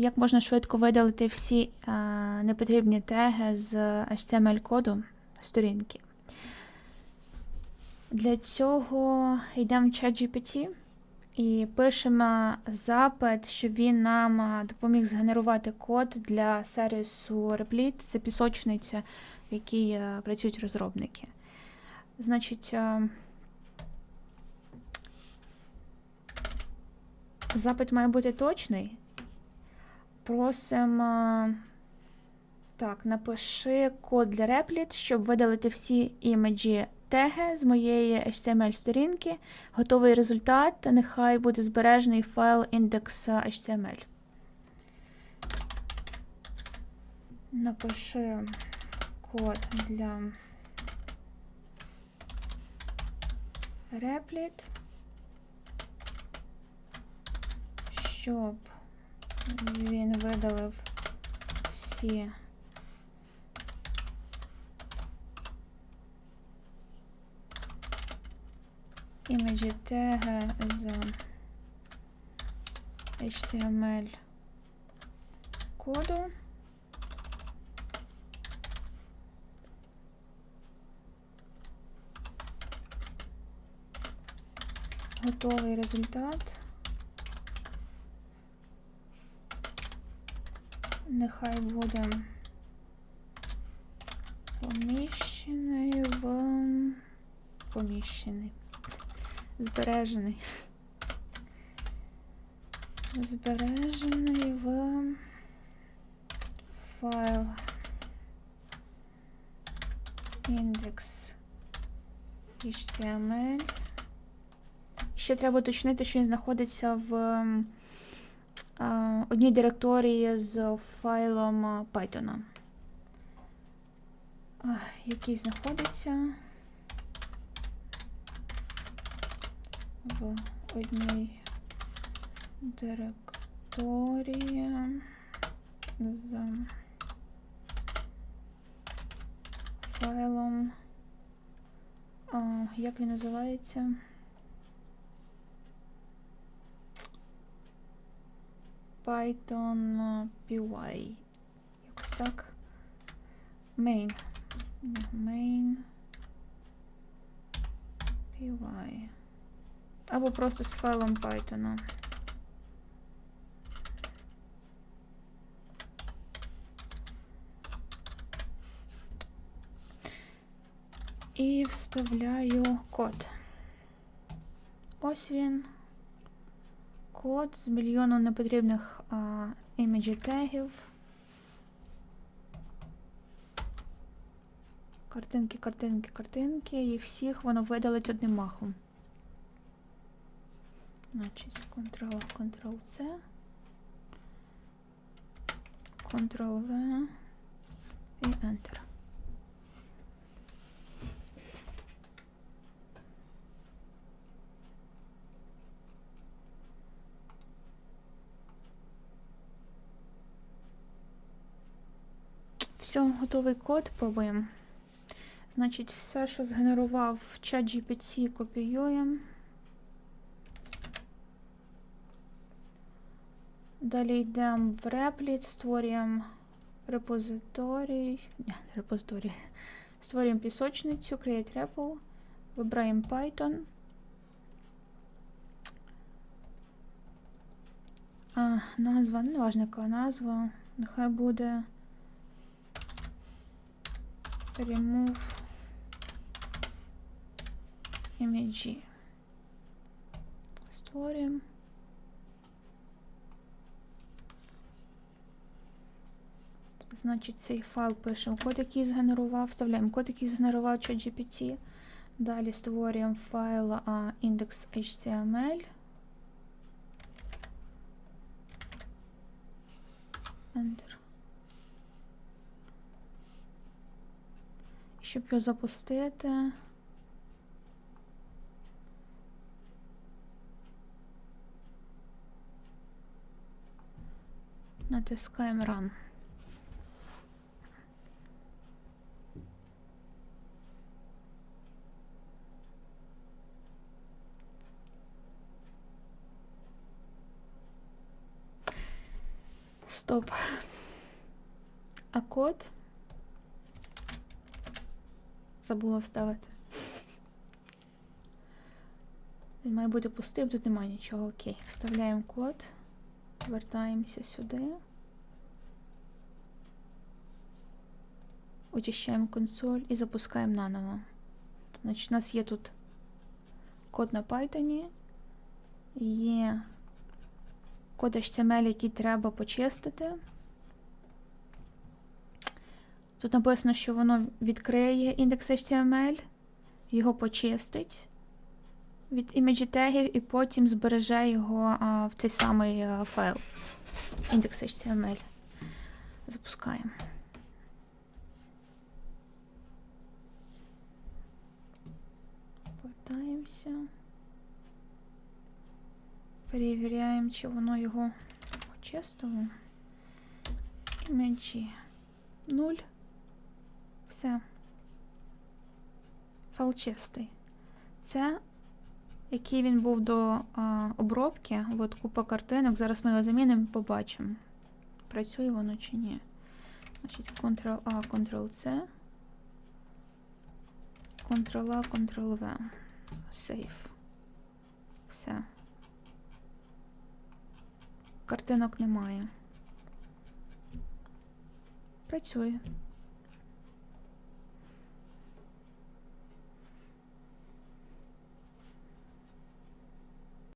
Як можна швидко видалити всі е, непотрібні теги з HTML-коду сторінки? Для цього йдемо в ChatGPT і пишемо запит, щоб він нам е, допоміг згенерувати код для сервісу Replit. Це пісочниця, в якій е, працюють розробники. Значить, запит має бути точний. Просимо. Так, напиши код для Replit, щоб видалити всі імеджі теги з моєї HTML-сторінки. Готовий результат. Нехай буде збережений файл index.html. Напиши код для Replit, щоб він видалив всі імеджі теги з HTML коду. Готовий результат. Нехай буде поміщений в поміщений. Збережений. Збережений в файл індекс HTML. Ще треба уточнити, що він знаходиться в одній директорії з файлом Python, який знаходиться в одній директорії з файлом. Як він називається? Python е, PY. Якось так. Main. Ні, Main. PY. Або просто з файлом Python. І вставляю код. Ось він. Код з мільйоном непотрібних іміджі тегів. Картинки, картинки, картинки. Їх всіх воно видалить одним махом. Значить, Ctrl, Ctrl-C. Ctrl-V і Enter. Все, готовий код, пробуємо. Значить, все, що згенерував в чат GPT, копіюємо. Далі йдемо в Replit, створюємо репозиторій. Ні, не репозиторій. Створюємо пісочницю, Create REPL, вибираємо Python. А, назва, ну, не важна яка назва. Нехай буде remove image. Створюємо. Значить, цей файл пишемо код, який згенерував, вставляємо код, який згенерував ChatGPT. Далі створюємо файл index.html. Enter. Щоб його запустити. Натискаємо Run. Стоп. А код? Забула вставити. Він має бути пустим, тут немає нічого. Окей. Вставляємо код. Вертаємося сюди. Очищаємо консоль і запускаємо наново. Значить, у нас є тут код на Python, є код HTML, який треба почистити. Тут написано, що воно відкриє індекс HTML, його почистить від імеджі тегів і потім збереже його а, в цей самий а, файл. Індекс HTML. Запускаємо. Повертаємося. Перевіряємо, чи воно його почистило. Імеджі 0. Все. Файл чистий. Це який він був до а, обробки. От купа картинок. Зараз ми його замінимо і побачимо. Працює воно чи ні. Значить, Ctrl-A, Ctrl-C. Ctrl-A, Ctrl-V. Save. Все. Картинок немає. Працює.